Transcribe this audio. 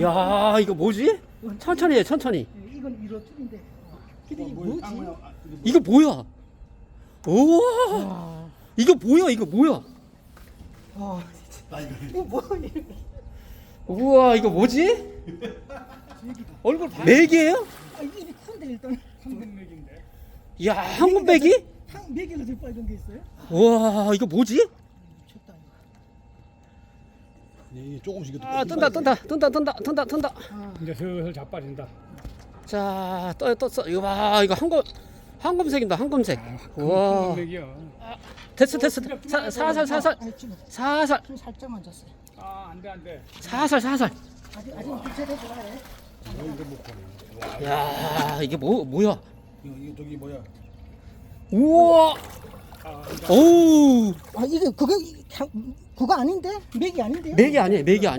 야 이거 뭐지? 천천히 해 천천히 예, 이건 1호줄인데. 근데 이게 뭐, 뭐지? 이거 뭐야? 우와 이거 뭐야 이거 뭐야? 이거 뭐 이렇게 우와 이거 뭐지? 얼굴 맥이에요? 아, 입이 큰데 일단. 한백맥인데. 야 한국백이? 한 매개가 더 빨간 게 있어요? 우와 이거 뭐지? 조금씩 아 뜬다 뜬다 뜬다 뜬다 뜬다 뜬다 아, 이제 슬슬 자빠진다. 자 떠, 떴어 이거 봐 이거 한검 한검색입니다 한검색 우와 맥이야. 됐어 됐어 사, 살살 살살 아니, 살살 좀 살짝만 잤어요. 아, 안 돼, 안 돼. 살살 살살 아직 아직 교체되지 마요. 야 이게 뭐 뭐야 이거 이거 저기 뭐야? 우와 아, 오우 아, 이게 그거 그거 아닌데? 맥이 아닌데요? 맥이 아니에요 맥이 아니에요